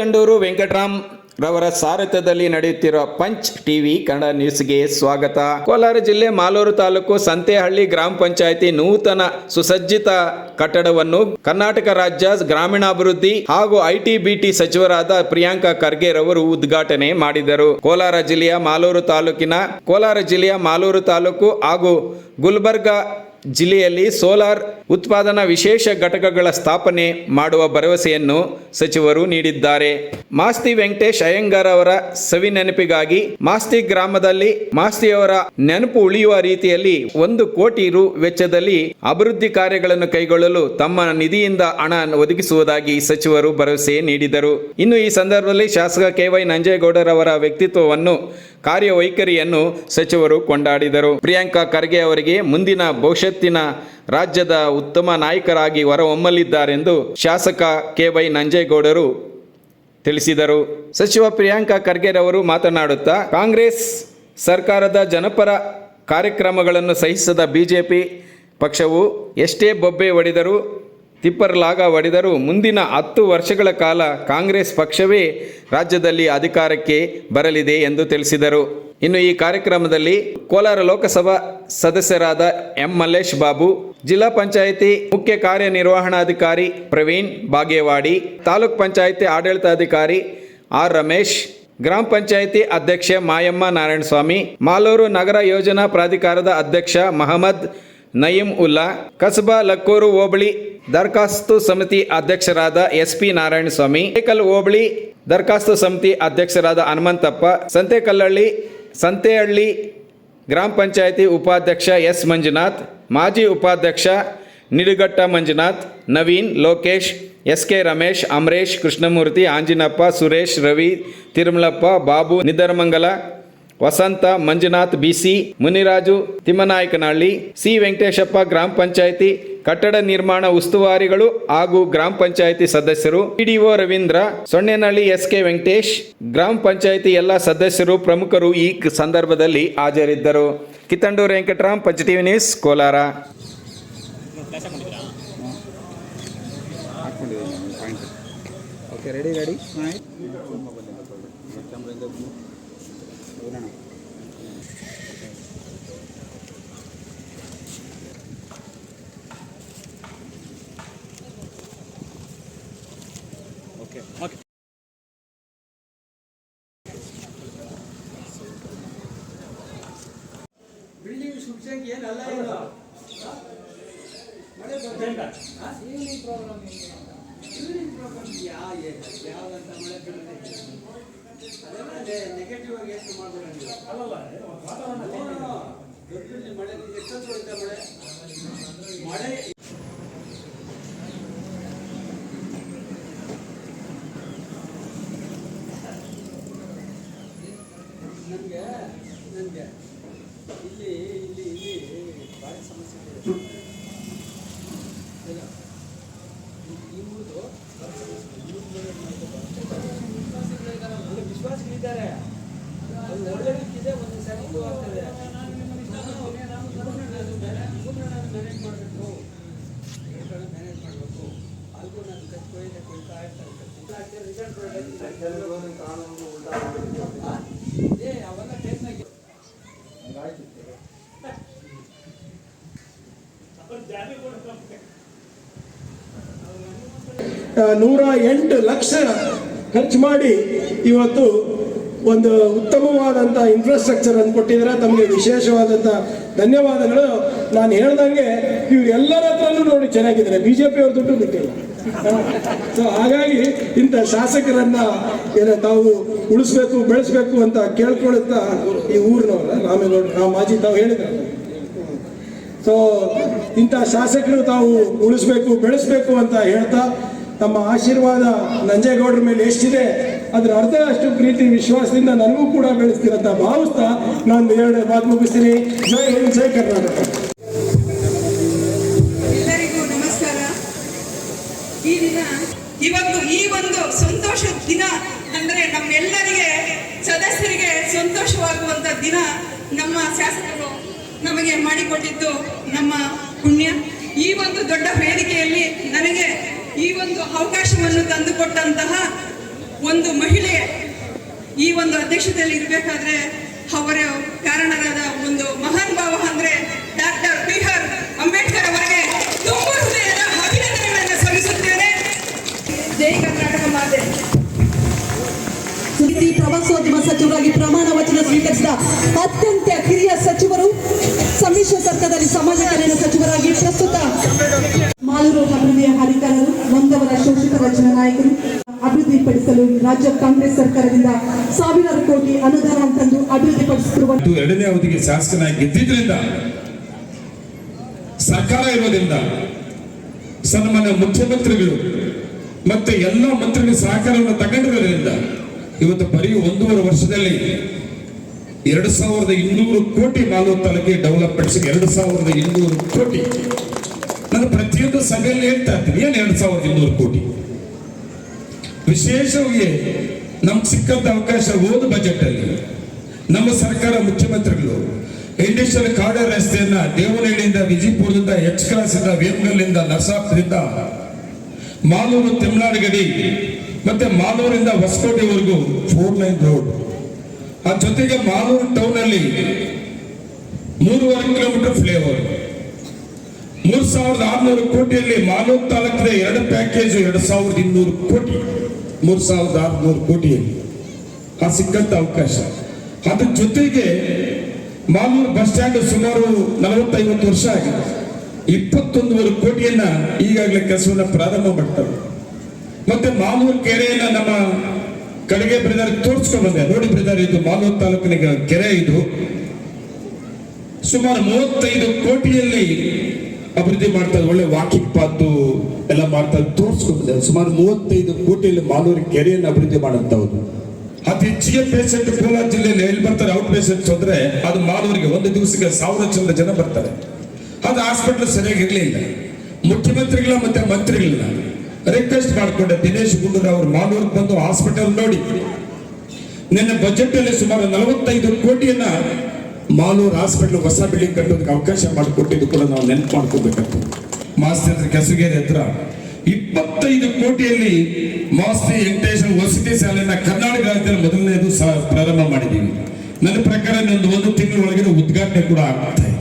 ಕಿತ್ತಂಡೂರು ವೆಂಕಟರಾಮ್ ರವರ ಸಾರಥ್ಯದಲ್ಲಿ ನಡೆಯುತ್ತಿರುವ punch TV Kannada ನ್ಯೂಸ್ಗೆ ಸ್ವಾಗತ. ಕೋಲಾರ ಜಿಲ್ಲೆ ಮಾಲೂರು ತಾಲೂಕು ಸಂತೆಹಳ್ಳಿ ಗ್ರಾಮ ಪಂಚಾಯಿತಿ ನೂತನ ಸುಸಜ್ಜಿತ ಕಟ್ಟಡವನ್ನು ಕರ್ನಾಟಕ ರಾಜ್ಯ ಗ್ರಾಮೀಣಾಭಿವೃದ್ಧಿ ಹಾಗೂ ಐಟಿ ಬಿಟಿ ಸಚಿವರಾದ ಪ್ರಿಯಾಂಕಾ ಖರ್ಗೆ ರವರು ಉದ್ಘಾಟನೆ ಮಾಡಿದರು. ಕೋಲಾರ ಜಿಲ್ಲೆಯ ಮಾಲೂರು ತಾಲೂಕಿನ ಕೋಲಾರ ಜಿಲ್ಲೆಯ ಮಾಲೂರು ತಾಲೂಕು ಹಾಗೂ ಗುಲ್ಬರ್ಗ ಜಿಲ್ಲೆಯಲ್ಲಿ ಸೋಲಾರ್ ಉತ್ಪಾದನಾ ವಿಶೇಷ ಘಟಕಗಳ ಸ್ಥಾಪನೆ ಮಾಡುವ ಭರವಸೆಯನ್ನು ಸಚಿವರು ನೀಡಿದ್ದಾರೆ. ಮಾಸ್ತಿ ವೆಂಕಟೇಶ್ ಅಯ್ಯಂಗಾರ್ ಅವರ ಸವಿ ನೆನಪಿಗಾಗಿ ಮಾಸ್ತಿ ಗ್ರಾಮದಲ್ಲಿ ಮಾಸ್ತಿಯವರ ನೆನಪು ಉಳಿಯುವ ರೀತಿಯಲ್ಲಿ ಒಂದು ಕೋಟಿ ರು ವೆಚ್ಚದಲ್ಲಿ ಅಭಿವೃದ್ಧಿ ಕಾರ್ಯಗಳನ್ನು ಕೈಗೊಳ್ಳಲು ತಮ್ಮ ನಿಧಿಯಿಂದ ಹಣ ಒದಗಿಸುವುದಾಗಿ ಸಚಿವರು ಭರವಸೆ ನೀಡಿದರು. ಇನ್ನು ಈ ಸಂದರ್ಭದಲ್ಲಿ ಶಾಸಕ ಕೆ ವೈ ನಂಜೇಗೌಡರವರ ವ್ಯಕ್ತಿತ್ವವನ್ನು ಕಾರ್ಯವೈಖರಿಯನ್ನು ಸಚಿವರು ಕೊಂಡಾಡಿದರು. ಪ್ರಿಯಾಂಕಾ ಖರ್ಗೆ ಅವರಿಗೆ ಮುಂದಿನ ಭವಿಷ್ಯತ್ತಿನ ರಾಜ್ಯದ ಉತ್ತಮ ನಾಯಕರಾಗಿ ಹೊರಹೊಮ್ಮಲಿದ್ದಾರೆಂದು ಶಾಸಕ ಕೆ ವೈ ನಂಜೇಗೌಡರು ತಿಳಿಸಿದರು. ಸಚಿವ ಪ್ರಿಯಾಂಕಾ ಖರ್ಗೆರವರು ಮಾತನಾಡುತ್ತಾ, ಕಾಂಗ್ರೆಸ್ ಸರ್ಕಾರದ ಜನಪರ ಕಾರ್ಯಕ್ರಮಗಳನ್ನು ಸಹಿಸದ ಬಿಜೆಪಿ ಪಕ್ಷವು ಎಷ್ಟೇ ಬೊಬ್ಬೆ ಹೊಡೆದರೂ ತಿಪ್ಪರ್ಲಾಗ ಒಡೆದರೂ ಮುಂದಿನ ಹತ್ತು ವರ್ಷಗಳ ಕಾಲ ಕಾಂಗ್ರೆಸ್ ಪಕ್ಷವೇ ರಾಜ್ಯದಲ್ಲಿ ಅಧಿಕಾರಕ್ಕೆ ಬರಲಿದೆ ಎಂದು ತಿಳಿಸಿದರು. ಇನ್ನು ಈ ಕಾರ್ಯಕ್ರಮದಲ್ಲಿ ಕೋಲಾರ ಲೋಕಸಭಾ ಸದಸ್ಯರಾದ ಎಂ ಮಲ್ಲೇಶ್ ಬಾಬು, ಜಿಲ್ಲಾ ಪಂಚಾಯಿತಿ ಮುಖ್ಯ ಕಾರ್ಯನಿರ್ವಹಣಾಧಿಕಾರಿ ಪ್ರವೀಣ್ ಬಾಗೇವಾಡಿ, ತಾಲೂಕ್ ಪಂಚಾಯಿತಿ ಆಡಳಿತಾಧಿಕಾರಿ ಆರ್ ರಮೇಶ್, ಗ್ರಾಮ ಪಂಚಾಯಿತಿ ಅಧ್ಯಕ್ಷೆ ಮಾಯಮ್ಮ ನಾರಾಯಣಸ್ವಾಮಿ, ಮಾಲೂರು ನಗರ ಯೋಜನಾ ಪ್ರಾಧಿಕಾರದ ಅಧ್ಯಕ್ಷ ಮಹಮ್ಮದ್ ನಯೀಂ ಉಲ್ಲಾ, ಕಸಬಾ ಲಕ್ಕೂರು ಹೋಬಳಿ ದರಖಾಸ್ತು ಸಮಿತಿ ಅಧ್ಯಕ್ಷರಾದ ಎಸ್ ಪಿ ನಾರಾಯಣಸ್ವಾಮಿ ಏಕಲ್ ಹೋಬಳಿ ದರಖಾಸ್ತು ಸಮಿತಿ ಅಧ್ಯಕ್ಷರಾದ ಹನುಮಂತಪ್ಪ ಸಂತೆಕಲ್ಲಹಳ್ಳಿ ಸಂತೆಹಳ್ಳಿ ಗ್ರಾಮ ಪಂಚಾಯಿತಿ ಉಪಾಧ್ಯಕ್ಷ ಎಸ್ ಮಂಜುನಾಥ್, ಮಾಜಿ ಉಪಾಧ್ಯಕ್ಷ Nidugatta Manjunath, Naveen, Lokesh S K Ramesh, Amaresh, Krishnamurthy, Anjinappa, Suresh, Ravi, Thirumalappa, Babu Nidharmangala Vasantha Manjunath B C Muniraju Thimmanayakanahalli C. Venkateshappa ಗ್ರಾಮ ಪಂಚಾಯಿತಿ ಕಟ್ಟಡ ನಿರ್ಮಾಣ ಉಸ್ತುವಾರಿಗಳು ಹಾಗೂ ಗ್ರಾಮ ಪಂಚಾಯಿತಿ ಸದಸ್ಯರು PDO Ravindra Sonnenahalli S K Venkatesh ಗ್ರಾಮ ಪಂಚಾಯಿತಿ ಎಲ್ಲ ಸದಸ್ಯರು ಪ್ರಮುಖರು ಈ ಸಂದರ್ಭದಲ್ಲಿ ಹಾಜರಿದ್ದರು. Kittanduru Venkatram Pancha TV news Kolar. Okay ready ready okay okay building ಸೂಚ್ಯಂಕ ಏನಲ್ಲ ಇದು ಮಳೆ ಬರ್ತಿಲ್ಲ ಈವ್ನಿಂಗ್ ಪ್ರಾಬ್ಲಮ್ ಈವ್ನಿಂಗ್ ಪ್ರಾಬ್ಲಮ್ ಯಾವ ಯಾವ್ದಂತ ಮಳೆ ಬೀಳುತ್ತೆ ಅದೆಲ್ಲ ನೆಗೆಟಿವ್ ಆಗಿ ಎಷ್ಟು ಮಾಡ್ಬೇಡ ನೀವು? ಅಲ್ಲಲ್ಲ ದೊಡ್ಡ ಮಳೆ ಎಷ್ಟೊತ್ತು ಬರುತ್ತೆ ಮಳೆ? ಮಳೆ ನನಗೆ ನನಗೆ ಇಲ್ಲಿ ಇಲ್ಲಿ ಇಲ್ಲಿ ಭಾರಿ ಸಮಸ್ಯೆ ಇದೆ ಇಲ್ಲ. ಈ- ಈ ಊರ್ದು ಭಾರಿ ಸಮಸ್ಯೆ ಇದೆ. ಈ ಊರ್ದು ಬೇರೆ ಮಾಡ್ಬೇಕು. ವಿಶ್ವಾಸಿಗಳಿದ್ದಾರಲ್ಲ, ಒಳ್ಳೆ ವಿಶ್ವಾಸಿಗಳಿದ್ದಾರೆ ಅದು ಒಳ್ಳೆದಕ್ಕಿದೆ ಒಂದು ಸರಿ ಇದು ಆಗ್ತದೆ ಮ್ಯಾನೇಜ್ ಮಾಡಬೇಕು ಮ್ಯಾನೇಜ್ ಮಾಡಬೇಕು ಅಲ್ಗೂ ನಾನು ಕಚ್ ಕೊಯ್ದೆ ಕೊಯ್ತಾ ಇರ್ತಾರೆ ರಿಸಲ್ಟ್ ಏ ಅವೆಲ್ಲ ಟೈಮ್ನಾಗೆ ಆ, ನೂರ ಎಂಟು ಲಕ್ಷ ಖರ್ಚು ಮಾಡಿ ಇವತ್ತು ಒಂದು ಉತ್ತಮವಾದಂಥ ಇನ್ಫ್ರಾಸ್ಟ್ರಕ್ಚರ್ ಅನ್ನು ಕೊಟ್ಟಿದ್ದಾರೆ. ತಮಗೆ ವಿಶೇಷವಾದಂಥ ಧನ್ಯವಾದಗಳು. ನಾನು ಹೇಳ್ದಂಗೆ ಇವರೆಲ್ಲರ ಹತ್ರನೂ ನೋಡಿ ಚೆನ್ನಾಗಿದ್ದಾರೆ. ಬಿ ಜೆ ಪಿಯವ್ರ ದುಡ್ಡು ಬಿಟ್ಟಿಲ್ಲ ಸೊ ಹಾಗಾಗಿ ಇಂಥ ಶಾಸಕರನ್ನ ಏನ ತಾವು ಉಳಿಸ್ಬೇಕು, ಬೆಳೆಸ್ಬೇಕು ಅಂತ ಕೇಳ್ಕೊಳುತ್ತಾ ಈ ಊರಿನವ್ರ, ರಾಮೇಗೌಡ ನಾವು ಮಾಜಿ ತಾವು ಹೇಳಿದ್ರಲ್ಲ ಸೊ ಇಂಥ ಶಾಸಕರು ತಾವು ಉಳಿಸ್ಬೇಕು, ಬೆಳೆಸ್ಬೇಕು ಅಂತ ಹೇಳ್ತಾ ತಮ್ಮ ಆಶೀರ್ವಾದ ನಂಜೇಗೌಡರ ಮೇಲೆ ಎಷ್ಟಿದೆ, ಅದ್ರ ಅರ್ಧ ಅಷ್ಟು ಪ್ರೀತಿ, ವಿಶ್ವಾಸದಿಂದ ನನಗೂ ಕೂಡ ಬೆಳೆಸ್ತೀರಂತ ಭಾವಿಸ್ತಾ ನಾನು ಎರಡು ಮಾತು ಮುಗಿಸ್ತೀನಿ. ಜೈ ಹಿಂದ್, ಜೈ ಕರ್ನಾಟಕ. ಇವತ್ತು ಈ ಒಂದು ಸಂತೋಷದ ದಿನ ಅಂದ್ರೆ ನಮ್ಮೆಲ್ಲರಿಗೆ ಸದಸ್ಯರಿಗೆ ಸಂತೋಷವಾಗುವಂತ ದಿನ ನಮ್ಮ ಶಾಸಕರು ನಮಗೆ ಮಾಡಿಕೊಟ್ಟಿದ್ದು ನಮ್ಮ ಪುಣ್ಯ. ಈ ಒಂದು ದೊಡ್ಡ ವೇದಿಕೆಯಲ್ಲಿ ನನಗೆ ಈ ಒಂದು ಅವಕಾಶವನ್ನು ತಂದುಕೊಟ್ಟಂತಹ ಒಂದು ಮಹಿಳೆ ಈ ಒಂದು ಅಧ್ಯಕ್ಷತೆಯಲ್ಲಿ ಇರಬೇಕಾದ್ರೆ ಅವರ ಕಾರಣರಾದ ಒಂದು ಮಹಾನ್ ಭಾವ ಅಂದ್ರೆ ಡಾಕ್ಟರ್ ಬಿಹಾರ್ ಅಂಬೇಡ್ಕರ್ ಅವರಿಗೆ ಅತ್ಯಂತ ಹಿರಿಯ ಸಚಿವರು, ಸಮ್ಮಿಶ್ರ ಸರ್ಕಾರದಲ್ಲಿ ಸಮಾಜ ಕಲ್ಯಾಣ ಸಚಿವರಾಗಿ ಪ್ರಸ್ತುತ ಮಾಲೂರು ಅಭಿವೃದ್ಧಿಯ ಹರಿಕಾರರು ನೊಂದವರ ವಚನ ನಾಯಕರು, ಅಭಿವೃದ್ಧಿಪಡಿಸಲು ರಾಜ್ಯ ಕಾಂಗ್ರೆಸ್ ಸರ್ಕಾರದಿಂದ ಸಾವಿರಾರು ಕೋಟಿ ಅನುದಾನ ತಂದು ಅಭಿವೃದ್ಧಿಪಡಿಸುತ್ತಿರುವ ಎರಡನೇ ಅವಧಿಗೆ ಶಾಸಕನಾಗಿ ಗೆದ್ದಿದ್ರಿಂದ ಸರ್ಕಾರ ಇರೋದ್ರಿಂದ ಸನ್ಮಾನ್ಯ ಮುಖ್ಯಮಂತ್ರಿಗಳು ಮತ್ತೆ ಎಲ್ಲ ಮಂತ್ರಿಗಳ ಸಹಕಾರವನ್ನು ತಗೊಂಡಿರೋದ್ರಿಂದ ಇವತ್ತು ಬರೀ ಒಂದೂವರೆ ವರ್ಷದಲ್ಲಿ ಎರಡು ಸಾವಿರದ ಇನ್ನೂರು ಕೋಟಿ ಮಾಲೂರು ತಾಲೂಕಿಗೆ ಡೆವಲಪ್ಮೆಂಟ್ಸ್ ಎರಡು ಸಾವಿರದ ಇನ್ನೂರು ಕೋಟಿ. ನಾನು ಪ್ರತಿಯೊಂದು ಸಭೆಯಲ್ಲಿ ಹೇಳ್ತಾ ಇರ್ತೀನಿ, ಏನು ಎರಡು ಸಾವಿರದ ಇನ್ನೂರು ಕೋಟಿ? ವಿಶೇಷವಾಗಿ ನಮ್ಗೆ ಸಿಕ್ಕಂತ ಅವಕಾಶ ಓದು ಬಜೆಟ್ ಅಲ್ಲಿ. ನಮ್ಮ ಸರ್ಕಾರ ಮುಖ್ಯಮಂತ್ರಿಗಳು, ಇಂಡಸ್ಟ್ರಿಯಲ್ ಕಾಡರ್ ರಸ್ತೆಯನ್ನ ದೇವನಹಳ್ಳಿಯಿಂದ, ವಿಜಯಪುರದಿಂದ ಎಚ್ ಕ್ಲಾಸ್ ಇಂದ ವೇಮಗಲ್ಲಿಂದ ನರಸಾಪುರದಿಂದ, ಮಾಲೂರು ತೆಮ್ನಾಡು ಗಡಿ ಮತ್ತೆ ಮಾಲೂರಿಂದ ಹೊಸಕೋಟೆವರೆಗೂ ಫೋರ್ ಲೈನ್ ರೋಡ್ ಆ ಜೊತೆಗೆ ಮಾಲೂರು ಟೌನ್ ಅಲ್ಲಿ ಮೂರುವರೆ ಕಿಲೋಮೀಟರ್ ಫ್ಲೇವರ್ ಮೂರ್ ಸಾವಿರದ ಆರ್ನೂರು ಕೋಟಿಯಲ್ಲಿ ಮಾಲೂರು ತಾಲೂಕಿನ ಎರಡು ಪ್ಯಾಕೇಜ್ ಎರಡು ಸಾವಿರದ ಇನ್ನೂರು ಕೋಟಿ. ಮೂರ್ ಸಾವಿರದ ಆರ್ನೂರು ಕೋಟಿಯಲ್ಲಿ ಆ ಸಿಕ್ಕಂತ ಅವಕಾಶ. ಅದ್ರ ಜೊತೆಗೆ ಮಾಲೂರು ಬಸ್ ಸ್ಟ್ಯಾಂಡ್ ಸುಮಾರು ನಲವತ್ತೈವತ್ತು ವರ್ಷ ಆಗಿದೆ. ಇಪ್ಪತ್ತೊಂದುವರೆ ಕೋಟಿಯನ್ನ ಈಗಾಗಲೇ ಕೆಲಸವನ್ನ ಪ್ರಾರಂಭ ಮಾಡ್ತಾರೆ. ಮತ್ತೆ ಮಾಲೂರು ಕೆರೆಯನ್ನ ನಮ್ಮ ಕಡೆಗೆ ಬ್ರದರ್ ತೋರಿಸ್ಕೊಂಡು ಬಂದೆ. ನೋಡಿ ಬ್ರದರ್, ಇದು ಮಾಲೂರು ತಾಲೂಕಿನ ಕೆರೆ ಇದು. ಸುಮಾರು ಮೂವತ್ತೈದು ಕೋಟಿಯಲ್ಲಿ ಅಭಿವೃದ್ಧಿ ಮಾಡ್ತಾರೆ ಒಳ್ಳೆ ವಾಕಿಂಗ್ ಪಾತು ಎಲ್ಲ ಮಾಡ್ತಾರೆ ಬಂದೆ. ಸುಮಾರು ಮೂವತ್ತೈದು ಕೋಟಿಯಲ್ಲಿ ಮಾಲೂರು ಕೆರೆಯನ್ನು ಅಭಿವೃದ್ಧಿ ಮಾಡಂತವ್ರು ಅತಿ ಹೆಚ್ಚಿಗೆ ಪೇಷಂಟ್ ಕೋಲಾರ ಜಿಲ್ಲೆಯಲ್ಲಿ ಎಲ್ಲಿ ಬರ್ತಾರೆ? ಔಟ್ ಪೇಷಂಟ್ಸ್ ಹೋದ್ರೆ ಅದು ಮಾಲೂರಿಗೆ ಒಂದು ದಿವಸಕ್ಕೆ ಸಾವಿರ ಚಂದ್ರ ಜನ ಬರ್ತಾರೆ. ಅದು ಹಾಸ್ಪಿಟಲ್ ಸರಿಯಾಗಿ ಇರಲಿಲ್ಲ. ಮುಖ್ಯಮಂತ್ರಿಗಳ ಮತ್ತೆ ಮಂತ್ರಿಗಳನ್ನ ರಿಕ್ವೆಸ್ಟ್ ಮಾಡಿಕೊಂಡೆ ದಿನೇಶ್ ಗುಂಡೂರಾವ್ ಅವರು ಮಾಲೂರ್ ಬಂದು ಹಾಸ್ಪಿಟಲ್ ನೋಡಿ. ನಿನ್ನ ಬಜೆಟ್ ಅಲ್ಲಿ ಸುಮಾರು ನಲವತ್ತೈದು ಕೋಟಿಯನ್ನ ಮಾಲೂರ್ ಹಾಸ್ಪಿಟಲ್ ಹೊಸ ಬಿಲ್ಡಿಂಗ್ ಕಟ್ಟೋದಕ್ಕೆ ಅವಕಾಶ ಮಾಡಿಕೊಟ್ಟಿದ್ದು ಕೂಡ ನಾವು ನೆನಪು ಮಾಡ್ಕೋಬೇಕು ಮಾಸ್ತಿ ಕೆಸಗೇರಿ ಹತ್ರ ಇಪ್ಪತ್ತೈದು ಕೋಟಿಯಲ್ಲಿ ಮಾಸ್ತಿ ವೆಂಕಟೇಶ್ವರ ವಸತಿ ಶಾಲೆಯನ್ನ ಕರ್ನಾಟಕ ರಾಜ್ಯದಲ್ಲಿ ಮೊದಲನೇದು ಪ್ರಾರಂಭ ಮಾಡಿದ್ದೀವಿ. ನನ್ನ ಪ್ರಕಾರ ಒಂದು ಒಳಗೆ ಉದ್ಘಾಟನೆ ಕೂಡ ಆಗ್ತಾ ಇದೆ.